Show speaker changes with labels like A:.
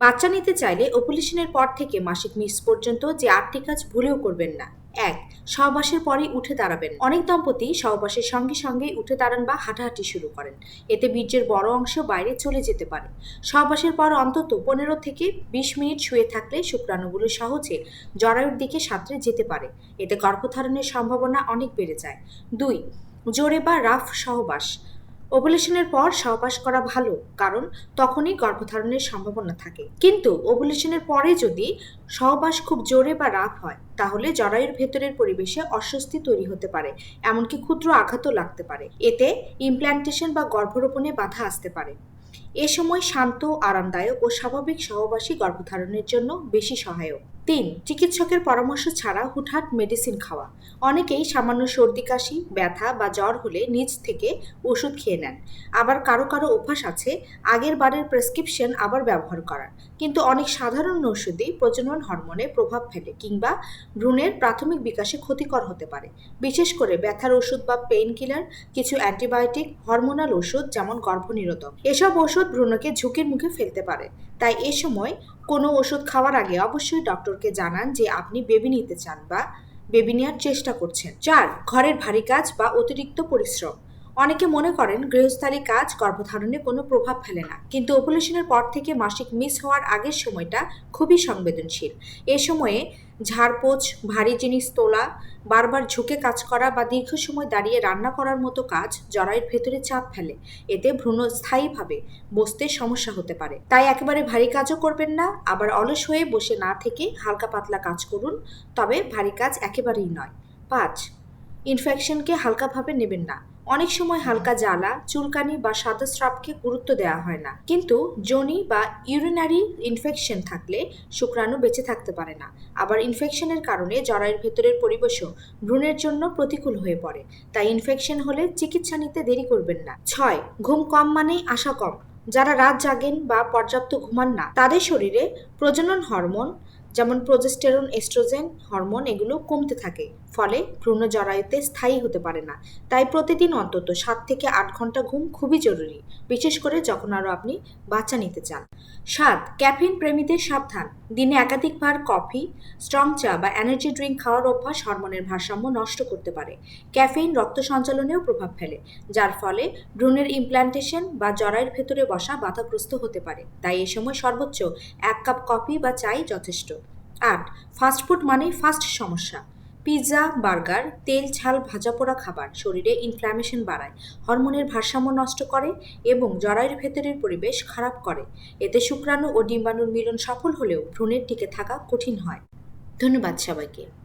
A: বাচ্চা নিতে চাইলে ওপুলেশনের পর থেকে মাসিক মিস পর্যন্ত যে আটটি কাজ ভুলেও করবেন না। এক সহবাসের পরেই উঠে দাঁড়াবেন। অনেক দম্পতি সহবাসের সঙ্গে সঙ্গেই উঠে দাঁড়ান বা হাঁটাহাঁটি শুরু করেন। এতে বীর্যের বড় অংশ বাইরে চলে যেতে পারে। সহবাসের পর অন্তত পনেরো থেকে বিশ মিনিট শুয়ে থাকলে শুক্রাণুগুলো সহজে জরায়ুর দিকে সাঁতরে যেতে পারে। এতে গর্ভধারণের সম্ভাবনা অনেক বেড়ে যায়। দুই, জোরে বা রাফ সহবাস। ওভুলেশনের পর সহবাস করা ভালো, কারণ তখনই গর্ভধারণের সম্ভাবনা থাকে। কিন্তু ওভুলেশনের পরে যদি সহবাস খুব জোরে বা রাফ হয়, তাহলে জরায়ুর ভেতরের পরিবেশে অস্বস্তি তৈরি হতে পারে, এমনকি ক্ষুদ্র আঘাতও লাগতে পারে। এতে ইমপ্ল্যান্টেশন বা গর্ভরোপণে বাধা আসতে পারে। এ সময় শান্ত, আরামদায়ক ও স্বাভাবিক সহবাসী গর্ভধারণের জন্য বেশি সহায়ক। তিন, চিকিৎসকের পরামর্শ ছাড়া হুটহাট মেডিসিন খাওয়া। অনেকেই সামান্য সর্দি, কাশি, ব্যথা বা জ্বর হলে নিজ থেকে ওষুধ খেয়ে নেন। আবার কারও কারও অভ্যাস আছে, আগের বারের প্রেসক্রিপশন আবার ব্যবহার করার। কিন্তু অনেক সাধারণ ওষুধই প্রজনন হরমোনে প্রভাব ফেলে কিংবা ভ্রূণের প্রাথমিক বিকাশে ক্ষতিকর হতে পারে। বিশেষ করে ব্যথার ওষুধ বা পেইন কিলার কিছু অ্যান্টিবায়োটিক, হরমোনাল ওষুধ যেমন গর্ভনিরোধক। এসব ওষুধ ভ্রূণকে ঝুঁকির মুখে ফেলতে পারে। তাই এ সময় কোনো ওষুধ খাওয়ার আগে অবশ্যই ডক্টরকে জানান যে আপনি বেবি নিতে চান বা বেবি নেওয়ার চেষ্টা করছেন। চার, ঘরের ভারী কাজ বা অতিরিক্ত পরিশ্রম। অনেকে মনে করেন গৃহস্থালী কাজ গর্ভধারণে কোনো প্রভাব ফেলে না। কিন্তু অপলেশনের পর থেকে মাসিক মিস হওয়ার আগের সময়টা খুবই সংবেদনশীল। এ সময়ে ঝাড়পোছ, ভারী জিনিস তোলা, বারবার ঝুঁকে কাজ করা বা দীর্ঘ সময় দাঁড়িয়ে রান্না করার মতো কাজ জরায়ুর ভেতরে চাপ ফেলে। এতে ভ্রূণ স্থায়ীভাবে বসতে সমস্যা হতে পারে। তাই একেবারে ভারী কাজও করবেন না, আবার অলস হয়ে বসে না থেকে হালকা পাতলা কাজ করুন, তবে ভারী কাজ একেবারেই নয়। পাঁচ, ইনফেকশনকে হালকাভাবে নেবেন না। অনেক সময় হালকা জ্বালা, চুলকানি বা সাদা স্রাবকে গুরুত্ব দেওয়া হয় না। কিন্তু জনি বা ইউরিনারি ইনফেকশন থাকলে শুক্রাণু বেঁচে থাকতে পারে না। আবার ইনফেকশনের কারণে জরায়ের ভেতরের পরিবেশও ভ্রূণের জন্য প্রতিকূল হয়ে পড়ে। তাই ইনফেকশন হলে চিকিৎসা নিতে দেরি করবেন না। ছয়, ঘুম কম মানেই আশা কম। যারা রাত জাগেন বা পর্যাপ্ত ঘুমান না, তাদের শরীরে প্রজনন হরমোন যেমন প্রোজেস্টেরন, এস্ট্রোজেন, হরমোন এগুলো কমতে থাকে, ফলে ভ্রূণ জরায়ুতে স্থায়ী হতে পারে না। তাই প্রতিদিন অন্তত সাত থেকে আট ঘণ্টা ঘুম খুবই জরুরি, বিশেষ করে যখন আরও আপনি বাচ্চা নিতে চান। সাত, ক্যাফিন প্রেমীদের সাবধান। দিনে একাধিকবার কফি, স্ট্রং চা বা এনার্জি ড্রিঙ্ক খাওয়ার অভ্যাস হরমোনের ভারসাম্য নষ্ট করতে পারে। ক্যাফিন রক্ত সঞ্চালনেও প্রভাব ফেলে, যার ফলে ভ্রূণের ইমপ্ল্যান্টেশন বা জরায়ুর ভেতরে বসা বাধাগ্রস্ত হতে পারে। তাই এ সময় সর্বোচ্চ এক কাপ কফি বা চাই যথেষ্ট। আট ফাস্টফুড মানে ফাস্ট সমস্যা। পিৎজা বার্গার তেল, ঝাল, ভাজা পোড়া খাবার শরীরে ইনফ্ল্যামেশন বাড়ায় হরমোনের ভারসাম্য নষ্ট করে এবং জরায়ুর ভেতরের পরিবেশ খারাপ করে। এতে শুক্রাণু ও ডিম্বাণুর মিলন সফল হলেও ভ্রূণের টিকে থাকা কঠিন হয়। ধন্যবাদ সবাইকে।